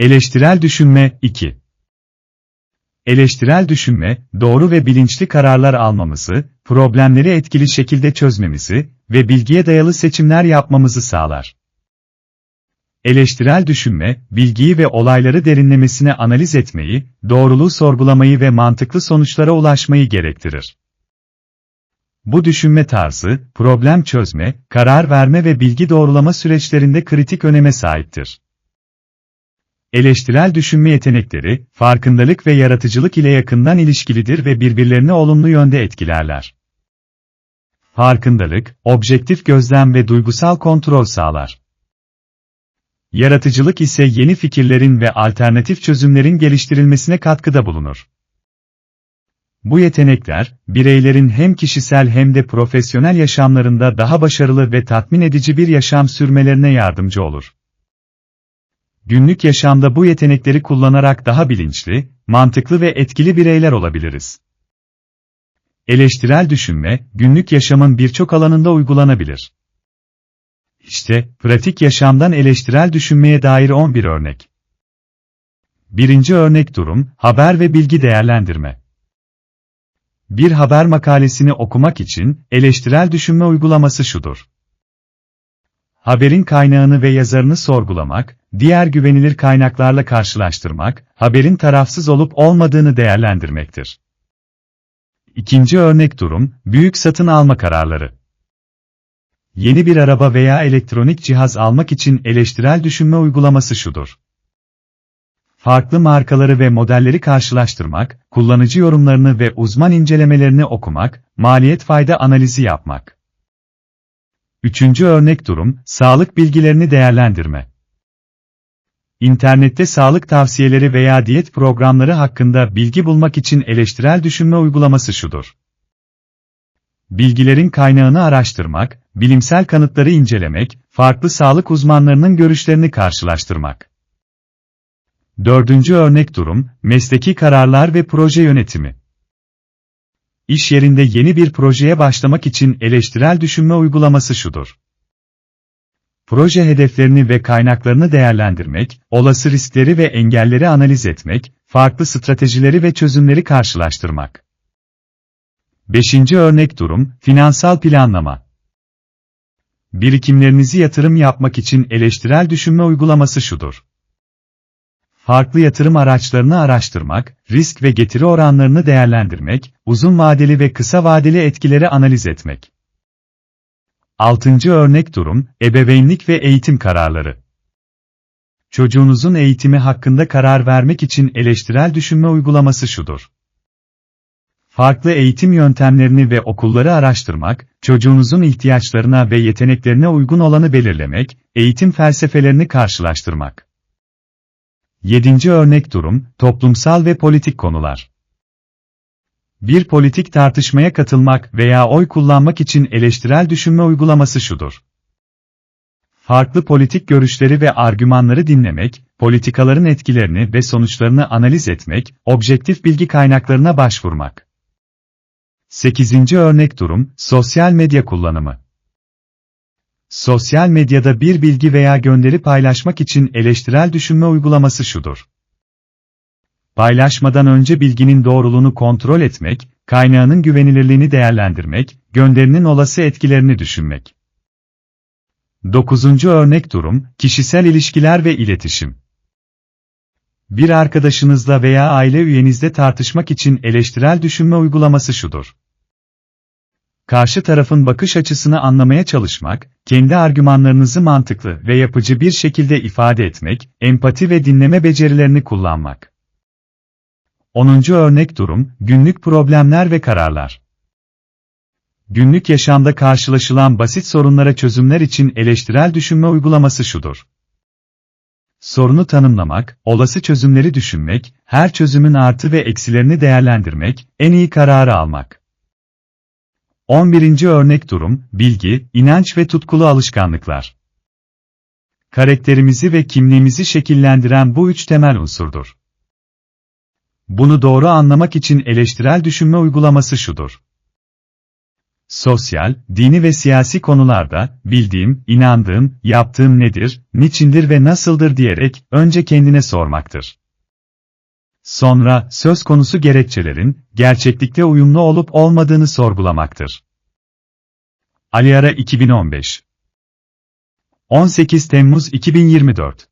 Eleştirel düşünme 2. Eleştirel düşünme, doğru ve bilinçli kararlar almamızı, problemleri etkili şekilde çözmemizi ve bilgiye dayalı seçimler yapmamızı sağlar. Eleştirel düşünme, bilgiyi ve olayları derinlemesine analiz etmeyi, doğruluğu sorgulamayı ve mantıklı sonuçlara ulaşmayı gerektirir. Bu düşünme tarzı, problem çözme, karar verme ve bilgi doğrulama süreçlerinde kritik öneme sahiptir. Eleştirel düşünme yetenekleri, farkındalık ve yaratıcılık ile yakından ilişkilidir ve birbirlerini olumlu yönde etkilerler. Farkındalık, objektif gözlem ve duygusal kontrol sağlar. Yaratıcılık ise yeni fikirlerin ve alternatif çözümlerin geliştirilmesine katkıda bulunur. Bu yetenekler, bireylerin hem kişisel hem de profesyonel yaşamlarında daha başarılı ve tatmin edici bir yaşam sürmelerine yardımcı olur. Günlük yaşamda bu yetenekleri kullanarak daha bilinçli, mantıklı ve etkili bireyler olabiliriz. Eleştirel düşünme, günlük yaşamın birçok alanında uygulanabilir. İşte, pratik yaşamdan eleştirel düşünmeye dair 11 örnek. Birinci örnek durum, haber ve bilgi değerlendirme. Bir haber makalesini okumak için, eleştirel düşünme uygulaması şudur. Haberin kaynağını ve yazarını sorgulamak, diğer güvenilir kaynaklarla karşılaştırmak, haberin tarafsız olup olmadığını değerlendirmektir. İkinci örnek durum, büyük satın alma kararları. Yeni bir araba veya elektronik cihaz almak için eleştirel düşünme uygulaması şudur. Farklı markaları ve modelleri karşılaştırmak, kullanıcı yorumlarını ve uzman incelemelerini okumak, maliyet fayda analizi yapmak. Üçüncü örnek durum, sağlık bilgilerini değerlendirme. İnternette sağlık tavsiyeleri veya diyet programları hakkında bilgi bulmak için eleştirel düşünme uygulaması şudur. Bilgilerin kaynağını araştırmak, bilimsel kanıtları incelemek, farklı sağlık uzmanlarının görüşlerini karşılaştırmak. Dördüncü örnek durum, mesleki kararlar ve proje yönetimi. İş yerinde yeni bir projeye başlamak için eleştirel düşünme uygulaması şudur. Proje hedeflerini ve kaynaklarını değerlendirmek, olası riskleri ve engelleri analiz etmek, farklı stratejileri ve çözümleri karşılaştırmak. Beşinci örnek durum, finansal planlama. Birikimlerinizi yatırım yapmak için eleştirel düşünme uygulaması şudur. Farklı yatırım araçlarını araştırmak, risk ve getiri oranlarını değerlendirmek, uzun vadeli ve kısa vadeli etkileri analiz etmek. Altıncı örnek durum, ebeveynlik ve eğitim kararları. Çocuğunuzun eğitimi hakkında karar vermek için eleştirel düşünme uygulaması şudur. Farklı eğitim yöntemlerini ve okulları araştırmak, çocuğunuzun ihtiyaçlarına ve yeteneklerine uygun olanı belirlemek, eğitim felsefelerini karşılaştırmak. Yedinci örnek durum, toplumsal ve politik konular. Bir politik tartışmaya katılmak veya oy kullanmak için eleştirel düşünme uygulaması şudur. Farklı politik görüşleri ve argümanları dinlemek, politikaların etkilerini ve sonuçlarını analiz etmek, objektif bilgi kaynaklarına başvurmak. 8. örnek durum, sosyal medya kullanımı. Sosyal medyada bir bilgi veya gönderi paylaşmak için eleştirel düşünme uygulaması şudur. Paylaşmadan önce bilginin doğruluğunu kontrol etmek, kaynağının güvenilirliğini değerlendirmek, gönderinin olası etkilerini düşünmek. 9. örnek durum, kişisel ilişkiler ve iletişim. Bir arkadaşınızla veya aile üyenizle tartışmak için eleştirel düşünme uygulaması şudur. Karşı tarafın bakış açısını anlamaya çalışmak, kendi argümanlarınızı mantıklı ve yapıcı bir şekilde ifade etmek, empati ve dinleme becerilerini kullanmak. 10. örnek durum, günlük problemler ve kararlar. Günlük yaşamda karşılaşılan basit sorunlara çözümler için eleştirel düşünme uygulaması şudur. Sorunu tanımlamak, olası çözümleri düşünmek, her çözümün artı ve eksilerini değerlendirmek, en iyi kararı almak. 11. örnek durum, bilgi, inanç ve tutkulu alışkanlıklar. Karakterimizi ve kimliğimizi şekillendiren bu üç temel unsurdur. Bunu doğru anlamak için eleştirel düşünme uygulaması şudur. Sosyal, dini ve siyasi konularda, bildiğim, inandığım, yaptığım nedir, niçindir ve nasıldır diyerek, önce kendine sormaktır. Sonra, söz konusu gerekçelerin, gerçeklikte uyumlu olup olmadığını sorgulamaktır. Ali Ara 2015 18 Temmuz 2024